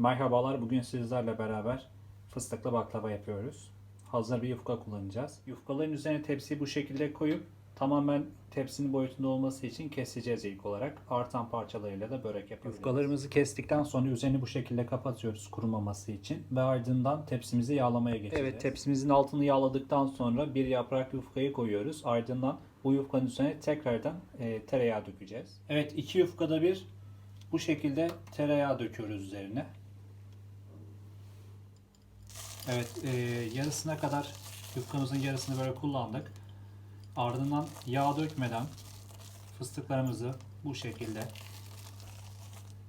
Merhabalar, bugün sizlerle beraber fıstıklı baklava yapıyoruz. Hazır bir yufka kullanacağız. Yufkaların üzerine tepsiyi bu şekilde koyup tamamen tepsinin boyutunda olması için keseceğiz ilk olarak. Artan parçalarıyla da börek yapıyoruz. Yufkalarımızı kestikten sonra üzerini bu şekilde kapatıyoruz kurumaması için. Ve ardından tepsimizi yağlamaya geçeceğiz. Evet, tepsimizin altını yağladıktan sonra bir yaprak yufkayı koyuyoruz. Ardından bu yufkanın üzerine tekrardan e, tereyağı dökeceğiz. Evet, iki yufkada bir bu şekilde tereyağı döküyoruz üzerine. Evet, e, yarısına kadar yufkamızın yarısını böyle kullandık. Ardından yağ dökmeden fıstıklarımızı bu şekilde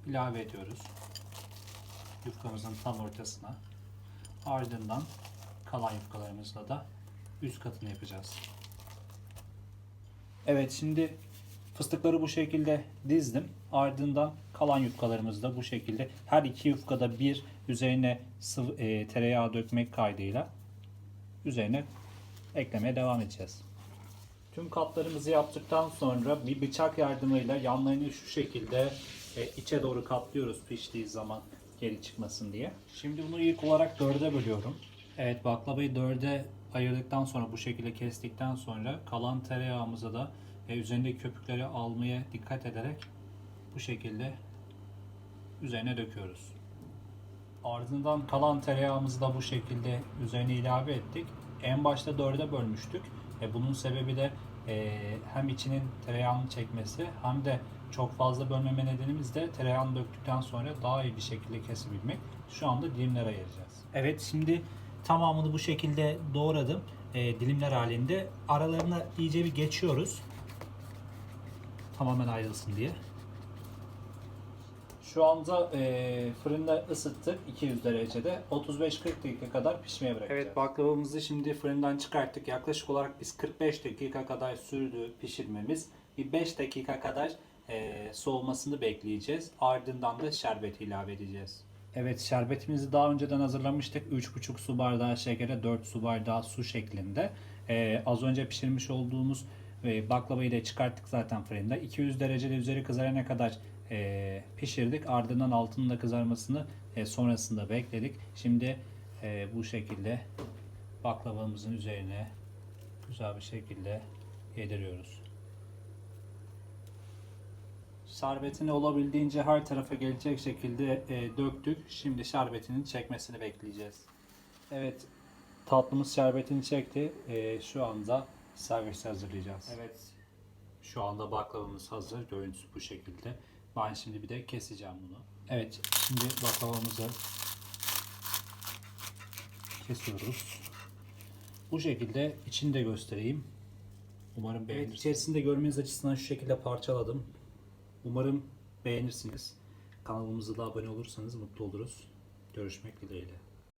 ilave ediyoruz. Yufkamızın tam ortasına. Ardından kalan yufkalarımızla da üst katını yapacağız. Evet, şimdi fıstıkları bu şekilde dizdim. Ardından kalan yufkalarımızı da bu şekilde her iki yufkada bir üzerine sıvı, e, tereyağı dökmek kaydıyla üzerine eklemeye devam edeceğiz. Tüm katlarımızı yaptıktan sonra bir bıçak yardımıyla yanlarını şu şekilde e, içe doğru katlıyoruz piştiği zaman geri çıkmasın diye. Şimdi bunu ilk olarak dörde bölüyorum. Evet baklavayı dörde ayırdıktan sonra bu şekilde kestikten sonra kalan tereyağımıza da e, üzerindeki köpükleri almaya dikkat ederek bu şekilde üzerine döküyoruz. Ardından kalan tereyağımızı da bu şekilde üzerine ilave ettik. En başta dörde bölmüştük. E, bunun sebebi de e, hem içinin tereyağını çekmesi hem de çok fazla bölmeme nedenimiz de tereyağını döktükten sonra daha iyi bir şekilde kesebilmek. Şu anda dilimlere ayıracağız. Evet şimdi tamamını bu şekilde doğradım. E, dilimler halinde. Aralarına iyice bir geçiyoruz. Tamamen ayrılsın diye. Şu anda e, fırında ısıttık 200 derecede. 35-40 dakika kadar pişmeye bırakacağız. Evet baklavamızı şimdi fırından çıkarttık. Yaklaşık olarak biz 45 dakika kadar sürdü pişirmemiz. Bir 5 dakika kadar e, soğumasını bekleyeceğiz. Ardından da şerbeti ilave edeceğiz. Evet şerbetimizi daha önceden hazırlamıştık. 3,5 su bardağı şekere 4 su bardağı su şeklinde. E, az önce pişirmiş olduğumuz e, baklavayı da çıkarttık zaten fırında. 200 derecede üzeri kızarana kadar e, pişirdik. Ardından altının da kızarmasını e, sonrasında bekledik. Şimdi e, bu şekilde baklavamızın üzerine güzel bir şekilde yediriyoruz. Şerbetini olabildiğince her tarafa gelecek şekilde e, döktük. Şimdi şerbetinin çekmesini bekleyeceğiz. Evet tatlımız şerbetini çekti. E, şu anda servis hazırlayacağız. Evet şu anda baklavamız hazır. Görüntüsü bu şekilde. Ben şimdi bir de keseceğim bunu. Evet, şimdi baklavamızı kesiyoruz. Bu şekilde içini de göstereyim. Umarım beğenirsiniz. Evet, içerisinde görmeniz açısından şu şekilde parçaladım. Umarım beğenirsiniz. Kanalımıza da abone olursanız mutlu oluruz. Görüşmek dileğiyle.